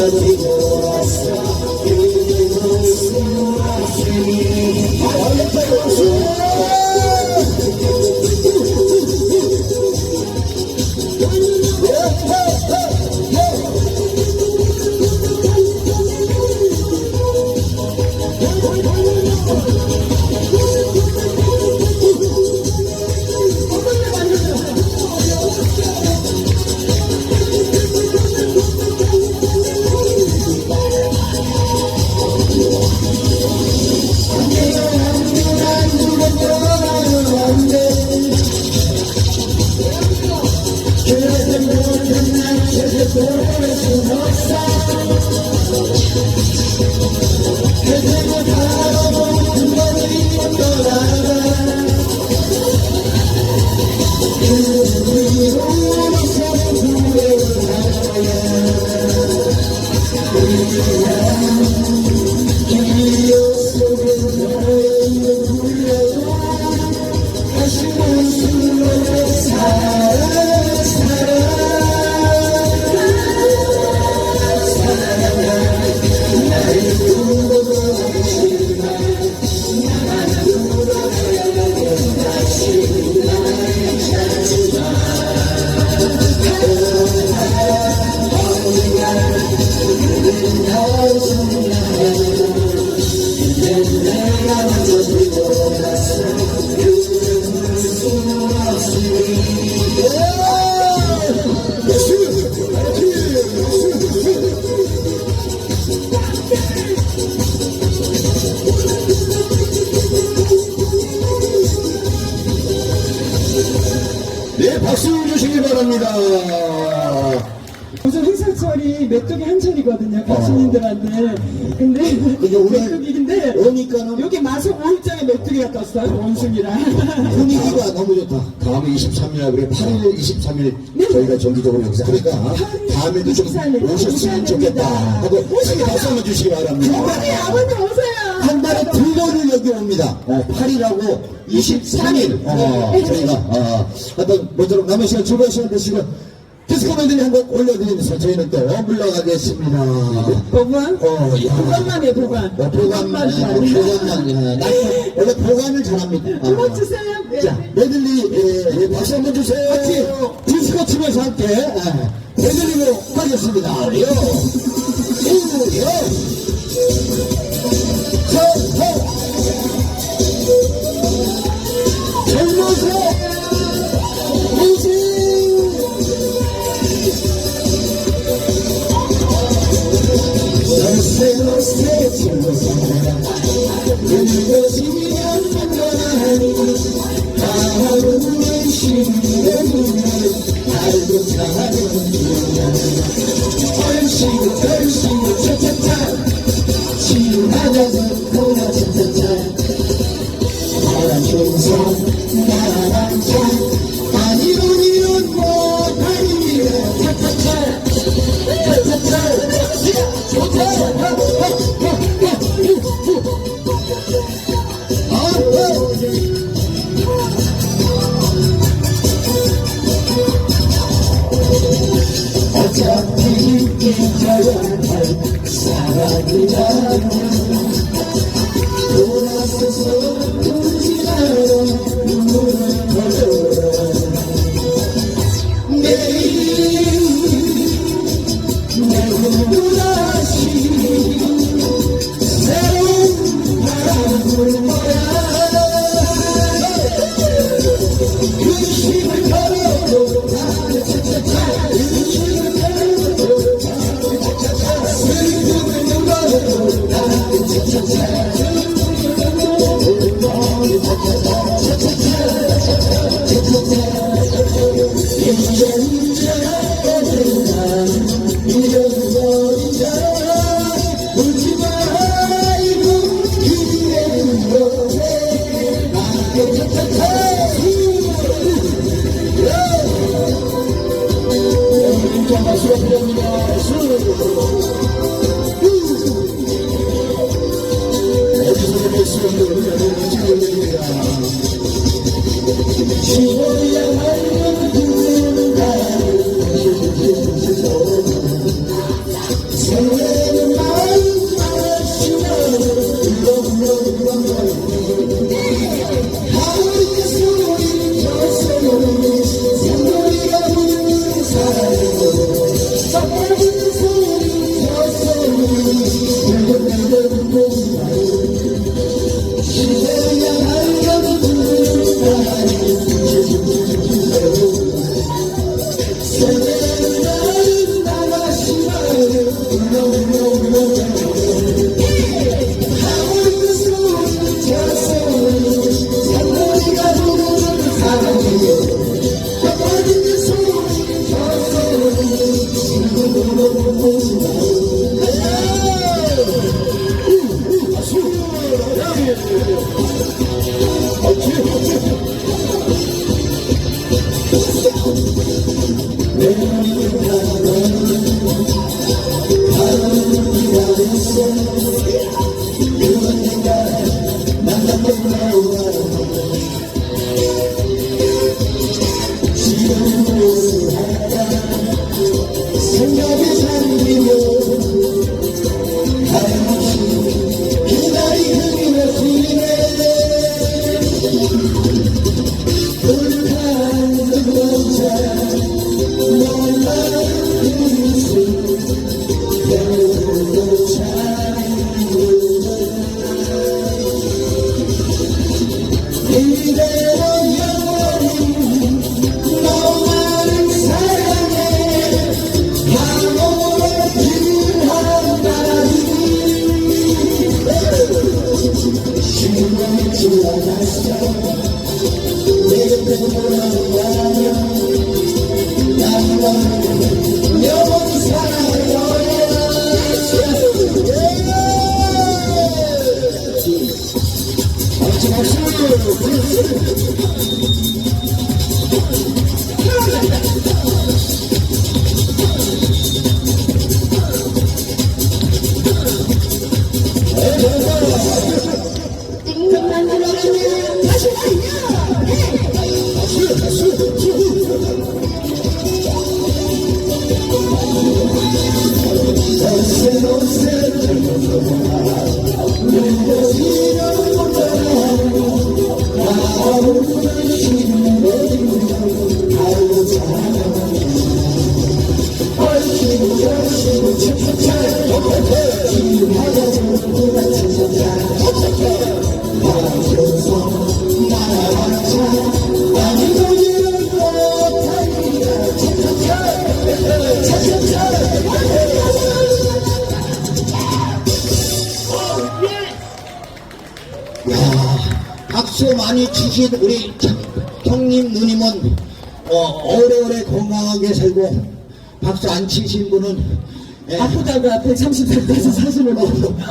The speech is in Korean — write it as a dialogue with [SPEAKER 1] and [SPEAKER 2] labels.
[SPEAKER 1] ainda te gosta. 바랍니다.
[SPEAKER 2] 우선 행사철이 메뚜기 한철이거든요, 가수님들한테. 근데,
[SPEAKER 1] 근데 오늘
[SPEAKER 2] 메뚜기인데,
[SPEAKER 1] 오니까는
[SPEAKER 2] 여기 마석 5일장에 메뚜기가 떴어요, 원숭이랑.
[SPEAKER 1] 분위기가 너무 좋다. 다음에 23일, 그래 8일 23일 저희가 정기적으로 여기서 하니까 다음에도 좀
[SPEAKER 2] 23일
[SPEAKER 1] 오셨으면 좋겠다 하고 크게 박수 한번 주시기 바랍니다.
[SPEAKER 2] 아버님, 아버님 오세요!
[SPEAKER 1] 한 달에 두 번을 여기 옵니다. 어, 8일하고 23일. 어, 저희가, 어, 어떤, 모쪼록 남은 시간 즐거운 시간 되시고, 디스코맨들이 한곡 올려드리면서 저희는 또 물러가겠습니다.
[SPEAKER 2] 보관?
[SPEAKER 1] 어, 야.
[SPEAKER 2] 보관만이에요, 보관.
[SPEAKER 1] 어, 보관만, 어, 보관만, 어, 나 원래 보관을 잘합니다. 어.
[SPEAKER 2] 한번 주세요. 네.
[SPEAKER 1] 자, 메들리, 예, 예, 박수 한번 주세요. 같이 디스코 치면서 함께, 예, 메들리로 가겠습니다. 요, 요, 요. 알고 사는 얼씨 잊어야 할 사랑이라면 돌아서서 울지 마라 눈물을 터져 자, 박 날이 시간이 지 야 박수 많이 치신 우리 참- 형님 누님은 어, 오래오래 건강하게 살고 박수 안 치신 분은 예,
[SPEAKER 2] 아프다가 130살 돼서 사시는 거.